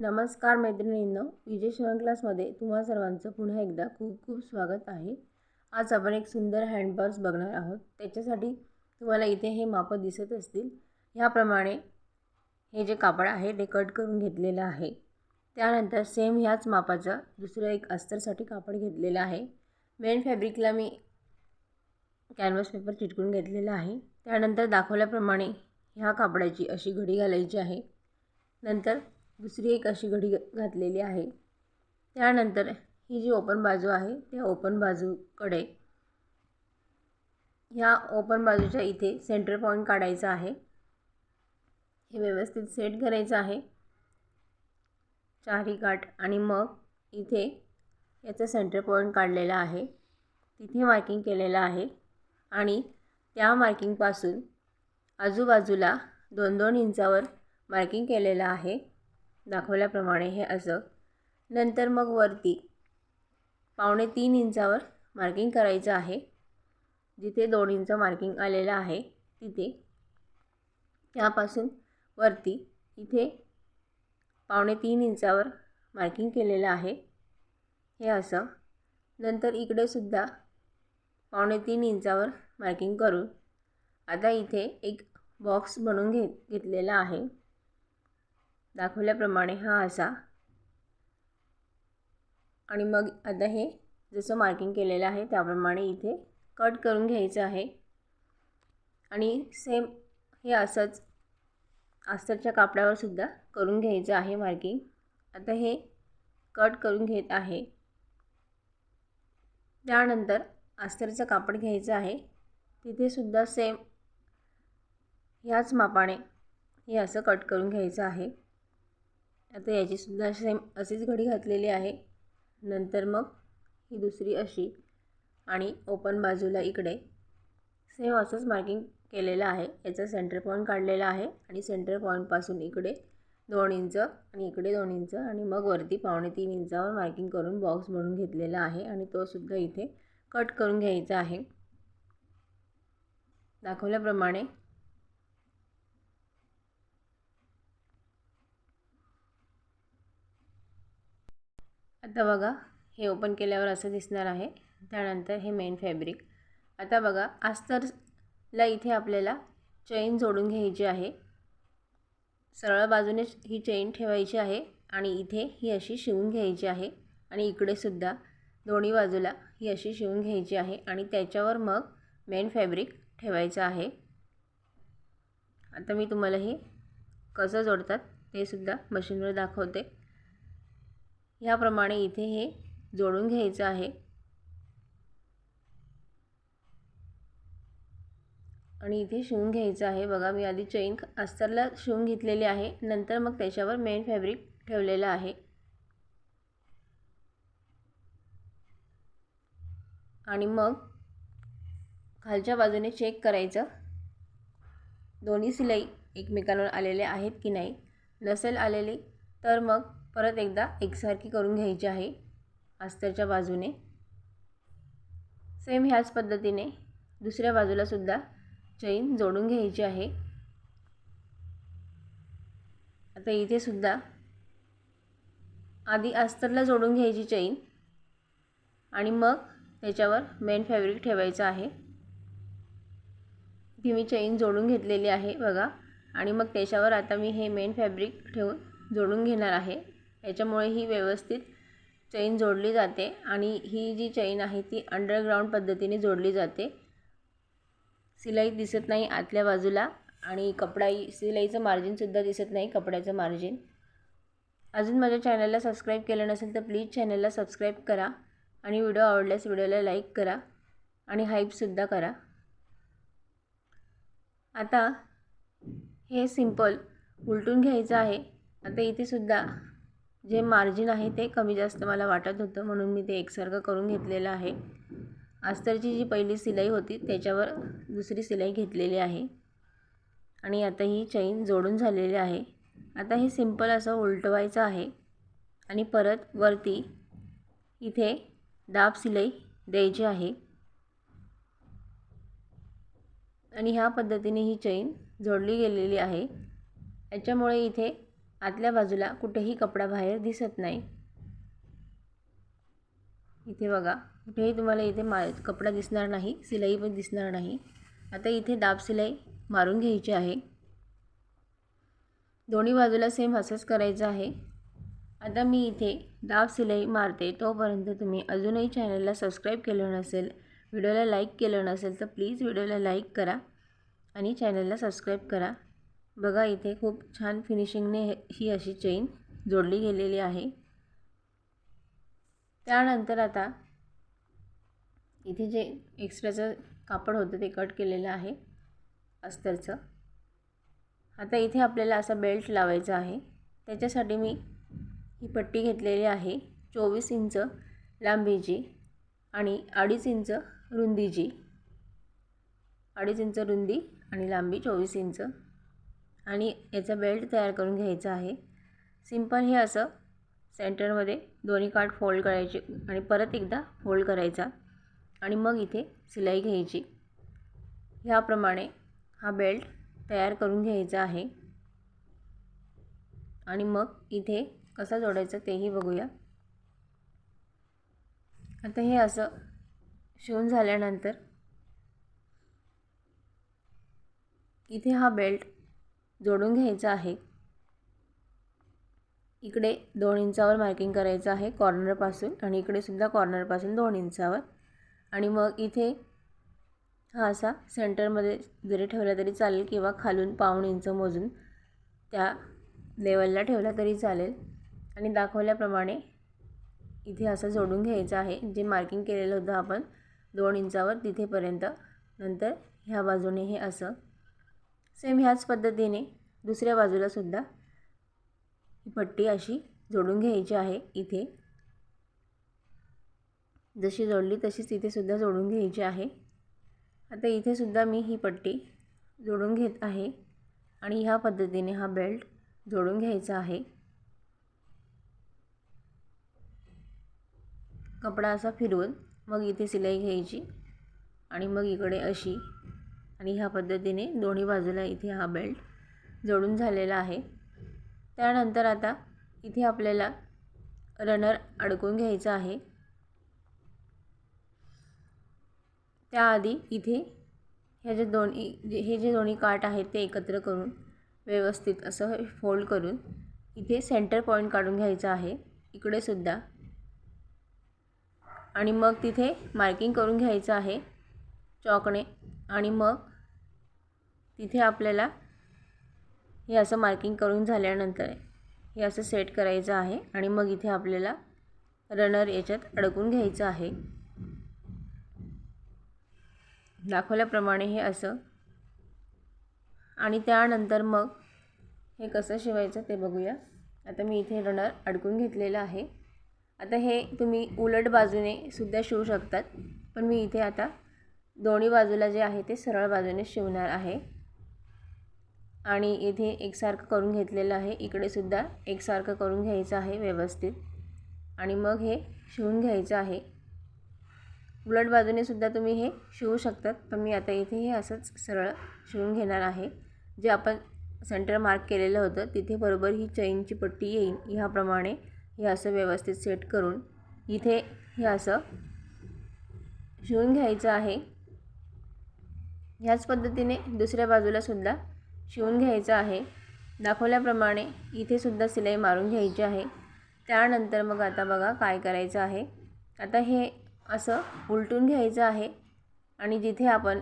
नमस्कार मैत्रिणींनो विजय शिवण क्लासमध्ये तुम्हा सर्वांचं पुन्हा एकदा खूप खूप स्वागत आहे. आज आपण एक सुंदर हँडपर्स बघणार आहोत. त्याच्यासाठी तुम्हाला इथे हे मापं दिसत असतील. ह्याप्रमाणे हे जे कापड आहे ते कट करून घेतलेलं आहे. त्यानंतर सेम ह्याच मापाचं दुसरं एक अस्तरसाठी कापड घेतलेलं आहे. मेन फॅब्रिकला मी कॅनव्हस पेपर चिटकून घेतलेला आहे. त्यानंतर दाखवल्याप्रमाणे ह्या कापडाची अशी घडी घालायची आहे. नंतर दुसरी एक अशी घडी घातलेली आहे. त्यानंतर ही जी ओपन बाजू आहे त्या ओपन बाजूकडे ह्या ओपन बाजूच्या इथे सेंटर पॉईंट काढायचा आहे. हे व्यवस्थित सेट करायचं आहे. चारी काठ आणि मग इथे याचा सेंटर पॉईंट काढलेला आहे. तिथे मार्किंग केलेलं आहे आणि त्या मार्किंगपासून आजूबाजूला दोन दोन इंचावर मार्किंग केलेलं आहे. दाखवल्याप्रमाणे हे असं. नंतर मग वरती पावणे तीन इंचावर मार्किंग करायचं आहे. जिथे दोन इंच मार्किंग आलेलं आहे तिथे. त्यापासून वरती इथे पावणे तीन इंचावर मार्किंग केलेलं आहे. हे असं. नंतर इकडेसुद्धा पावणे तीन इंचावर मार्किंग करून आता इथे एक बॉक्स बनवून घे घेतलेला आहे. दाखवल्याप्रमाणे हा असा. आणि मग आता हे जसं मार्किंग केलेलं आहे त्याप्रमाणे इथे कट करून घ्यायचं आहे. आणि सेम हे असंच अस्तरच्या कापडावर सुद्धा करून घ्यायचं आहे मार्किंग आता हे कट करून घेत आहे. त्यानंतर अस्तरचं कापड घ्यायचं आहे. तिथेसुद्धा सेम ह्याच मापाने हे असं कट करून घ्यायचं आहे. आता याचीसुद्धा सेम अशीच घडी घातलेली आहे. नंतर मग ही दुसरी अशी आणि ओपन बाजूला इकडे. सेम असंच मार्किंग केलेलं आहे. याचा सेंटर पॉईंट काढलेला आहे आणि सेंटर पॉईंटपासून इकडे दोन इंच आणि इकडे दोन इंच आणि मग वरती पावणे तीन इंचावर मार्किंग करून बॉक्स म्हणून घेतलेला आहे आणि तोसुद्धा इथे कट करून घ्यायचा आहे. दाखवल्याप्रमाणे आता बघा हे ओपन केल्यावर असं दिसणार आहे. त्यानंतर हे मेन फॅब्रिक आता बघा अस्तरला इथे आपल्याला चैन जोडून घ्यायची आहे. सरळ बाजूने ही चैन ठेवायची आहे आणि इथे ही अशी शिवून घ्यायची आहे. आणि इकडेसुद्धा दोन्ही बाजूला ही अशी शिवून घ्यायची आहे आणि त्याच्यावर मग मेन फॅब्रिक ठेवायचं आहे. आता मी तुम्हाला हे कसं जोडतात ते सुद्धा मशीनवर दाखवते. ह्याप्रमाणे इथे हे जोडून घ्यायचं आहे. आणि इथे शिवून घ्यायचं आहे. बघा मी आधी चैन अस्तरला शिवून घेतलेली आहे. नंतर मग त्याच्यावर मेन फॅब्रिक ठेवलेलं आहे. आणि मग खालच्या बाजूने चेक करायचं. दोन्ही सिलाई एकमेकांवर आलेले आहेत की नाही? नसेल आलेली तर मग परत एकदा एकसारखी करून घ्यायची आहे. अस्तरच्या बाजूने. सेम ह्याच पद्धतीने दुसऱ्या बाजूलासुद्धा चैन जोडून घ्यायची आहे. आता इथेसुद्धा आधी अस्तरला जोडून घ्यायची चैन आणि मग त्याच्यावर मेन फॅब्रिक ठेवायचं आहे. ती मी चैन जोडून घेतलेली आहे बघा आणि मग त्याच्यावर आता मी हे मेन फॅब्रिक ठेवून जोडून घेणार आहे. याच्यामुळे ही व्यवस्थित चैन जोडली जाते आणि ही जी चैन आहे ती अंडरग्राऊंड पद्धतीने जोडली जाते. सिलाई दिसत नाही आतल्या बाजूला आणि कपडाही सिलाईचं मार्जिनसुद्धा दिसत नाही कपड्याचं मार्जिन अजून माझ्या चॅनलला सबस्क्राईब केलं नसेल तर प्लीज चॅनलला सबस्क्राईब करा आणि व्हिडिओ आवडल्यास व्हिडिओला लाईक करा आणि हाईपसुद्धा करा. आता हे सिंपल उलटून घ्यायचं आहे. आता इथेसुद्धा जे मार्जिन आहे ते कमी जास्त मला वाटत होतं म्हणून मी ते एकसारखं करून घेतलेलं आहे. अस्तरची जी पहिली सिलाई होती त्याच्यावर दुसरी सिलाई घेतलेली आहे. आणि आता ही चैन जोडून झालेली आहे. आता हे सिंपल असं उलटवायचं आहे. आणि परत वरती इथे दाब सिलाई द्यायची आहे. आणि ह्या पद्धतीने ही चैन जोडली गेलेली आहे. याच्यामुळे इथे आतल्या बाजूला कुठेही कपडा बाहेर दिसत नाही. इथे बघा कुठेही तुम्हाला इथे मा कपडा दिसणार नाही सिलाई पण दिसणार नाही. आता इथे दाब सिलाई मारून घ्यायची आहे. दोन्ही बाजूला सेम असंच करायचं आहे. आता मी इथे दाब सिलाई मारते तोपर्यंत तुम्ही अजूनही चॅनलला सबस्क्राईब केलं नसेल व्हिडिओला लाईक केलं नसेल तर प्लीज व्हिडिओला लाईक करा आणि चॅनलला सबस्क्राईब करा. बघा इथे खूप छान फिनिशिंगने ही अशी चेन जोडली गेलेली आहे. त्यानंतर आता इथे जे एक्स्ट्राचं कापड होतं ते कट केलेलं आहे अस्तरचं. आता इथे आपल्याला असा बेल्ट लावायचा आहे. त्याच्यासाठी मी ही पट्टी घेतलेली आहे चोवीस इंच लांबीची आणि अडीच इंच रुंदीची. अडीच इंच रुंदी आणि लांबी चोवीस इंच. आणि याचा बेल्ट तयार करून घ्यायचा आहे. सिंपल हे असं सेंटरमध्ये दोन्ही काठ फोल्ड करायचे आणि परत एकदा फोल्ड करायचा आणि मग इथे सिलाई घ्यायची. ह्याप्रमाणे हा बेल्ट तयार करून घ्यायचा आहे. आणि मग इथे कसा जोडायचा तेही बघूया. आता हे असं शिवून झाल्यानंतर इथे हा बेल्ट जोडून घ्यायचं आहे. इकडे दोन इंचावर मार्किंग करायचं आहे कॉर्नरपासून आणि इकडे सुद्धा कॉर्नरपासून दोन इंचावर. आणि मग इथे हा असा सेंटरमध्ये जरी ठेवला तरी चालेल किंवा खालून पाऊण इंच मोजून त्या लेवलला ठेवला तरी चालेल. आणि दाखवल्याप्रमाणे इथे असं जोडून घ्यायचं आहे. जे मार्किंग केलेलं होतं आपण दोन इंचावर तिथेपर्यंत. नंतर ह्या बाजूने हे असं सेम ह्याच पद्धतीने दुसऱ्या बाजूलासुद्धा ही पट्टी अशी जोडून घ्यायची आहे इथे. जशी जोडली तशीच इथेसुद्धा जोडून घ्यायची आहे. आता इथेसुद्धा मी ही पट्टी जोडून घेत आहे आणि ह्या पद्धतीने हा बेल्ट जोडून घ्यायचा आहे. कपडा असा फिरवून मग इथे सिलाई घ्यायची आणि मग इकडे अशी आणि ह्या पद्धतीने दोन्ही बाजूला इथे हा बेल्ट जोडून झालेला आहे. त्यानंतर आता इथे आपल्याला रनर अडकून घ्यायचा आहे. त्याआधी इथे ह्या जे दोन्ही जे हे जे दोन्ही काठ आहेत ते एकत्र करून व्यवस्थित असं फोल्ड करून इथे सेंटर पॉईंट काढून घ्यायचा आहे. इकडे सुद्धा. आणि मग तिथे मार्किंग करून घ्यायचं आहे. चॉकने. आणि मग तिथे आपल्याला हे असं मार्किंग करून झाल्यानंतर हे असं सेट करायचं आहे आणि मग इथे आपल्याला रनर याच्यात अडकून घ्यायचं आहे. दाखवल्याप्रमाणे हे असं. आणि त्यानंतर मग हे कसं शिवायचं ते बघूया. आता मी इथे रनर अडकून घेतलेलं आहे. आता हे तुम्ही उलट बाजूने सुद्धा शिवू शकतात. पण मी इथे आता दोन्ही बाजूला जे आहे ते सरळ बाजूने शिवणार आहे. आणि इथे एकसारखं करून घेतलेलं आहे. इकडे सुद्धा एकसारखं करून घ्यायचं आहे व्यवस्थित. आणि मग हे शिवून घ्यायचं आहे. उलट बाजूनेसुद्धा तुम्ही हे शिवू शकतात. पण मी आता इथे हे असंच सरळ शिवून घेणार आहे. जे आपण सेंटर मार्क केलेलं होतं तिथे बरोबर ही चैनची पट्टी येईल ह्याप्रमाणे हे असं व्यवस्थित सेट करून इथे हे असं शिवून घ्यायचं आहे. ह्याच पद्धतीने दुसऱ्या बाजूलासुद्धा शिवून घ्यायचं आहे. दाखवल्याप्रमाणे इथेसुद्धा सिलाई मारून घ्यायची आहे. त्यानंतर मग आता बघा काय करायचं आहे. आता हे असं उलटून घ्यायचं आहे आणि जिथे आपण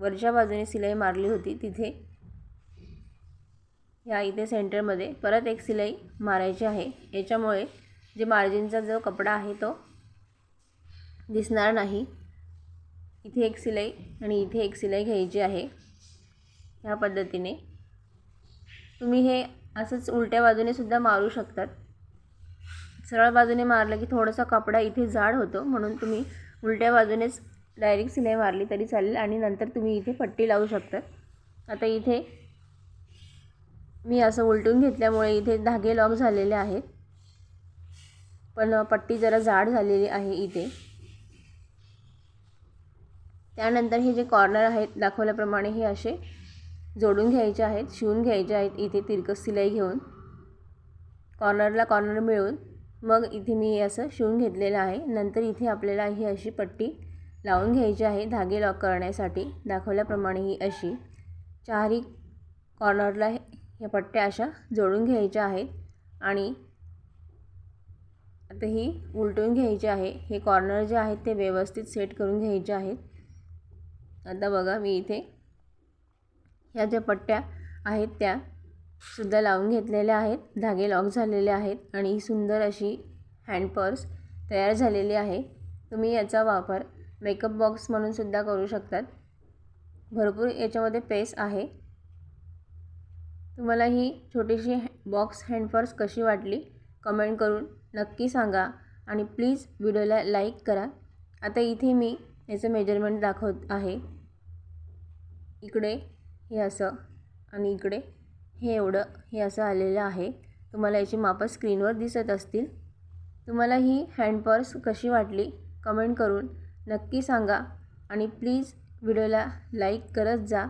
वरच्या बाजूने सिलाई मारली होती तिथे ह्या इथे सेंटरमध्ये परत एक सिलाई मारायची आहे. याच्यामुळे जे मार्जिनचा जो कपडा आहे तो दिसणार नाही. इथे एक सिलाई आणि इथे एक सिलाई घ्यायची आहे. ह्या पद्धतीने. तुम्ही हे असंच उलट्या बाजूने सुद्धा मारू शकतात. सरळ बाजूने मारलं की थोडासा कपडा इथे जाड होतो म्हणून तुम्ही उलट्या बाजूनेच डायरेक्ट सिलाई मारली तरी चालेल आणि नंतर तुम्ही इथे पट्टी लावू शकतात. आता इथे मी असं उलटून घेतल्यामुळे इथे धागे लॉक झालेले आहेत. पण पट्टी जरा जाड झालेली आहे इथे. त्यानंतर हे जे कॉर्नर आहेत दाखवल्याप्रमाणे हे असे जोडून घ्यायचे आहेत शिवून घ्यायचे आहेत इथे तिरकस सिलाई घेऊन. कॉर्नरला कॉर्नर मिळून मग इथे मी असं शिवून घेतलेलं आहे. नंतर इथे आपल्याला ही अशी पट्टी लावून घ्यायची आहे धागे लॉक करण्यासाठी. दाखवल्याप्रमाणे ही अशी चारही कॉर्नरला ह्या पट्ट्या अशा जोडून घ्यायच्या आहेत आणि आता ही उलटून घ्यायची आहे. हे कॉर्नर जे आहेत ते व्यवस्थित सेट करून घ्यायचे आहेत. आता बघा मी इथे ह्या ज्या पट्ट्या आहेत त्या सुद्धा लावून घेतलेल्या आहेत. धागे लॉक झालेले आहेत आणि ही सुंदर अशी हँड पर्स तयार झालेली आहे. तुम्ही याचा वापर मेकअप बॉक्स म्हणून सुद्धा करू शकतात. भरपूर याच्यामध्ये पेस आहे. तुम्हाला ही छोटीशी बॉक्स हँडपर्स कशी वाटली कमेंट करून नक्की सांगा आणि प्लीज व्हिडिओला लाईक करा. आता इथे मी याचं मेजरमेंट दाखवत आहे. इकडे हे असं आणि इकडे हे एवढं हे असं आलेलं आहे. तुम्हाला याची मापं स्क्रीनवर दिसत असतील. तुम्हाला ही हँडपर्स कशी वाटली कमेंट करून नक्की सांगा आणि प्लीज व्हिडिओला लाईक करत जा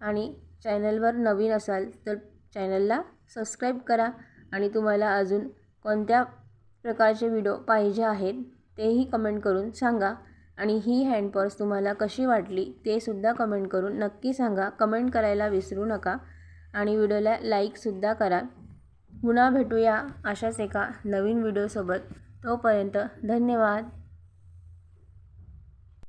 आणि चॅनलवर नवीन असाल तर चॅनलला सबस्क्राईब करा आणि तुम्हाला अजून कोणत्या प्रकारचे व्हिडिओ पाहिजे आहेत तेही कमेंट करून सांगा. आणि ही हँड पर्स तुम्हाला कशी वाटली ते सुद्धा कमेंट करून नक्की सांगा. कमेंट करायला विसरू नका. आणि व्हिडिओला लाईकसुद्धा करा. पुन्हा भेटूया अशाच एका नवीन व्हिडिओसोबत तोपर्यंत धन्यवाद.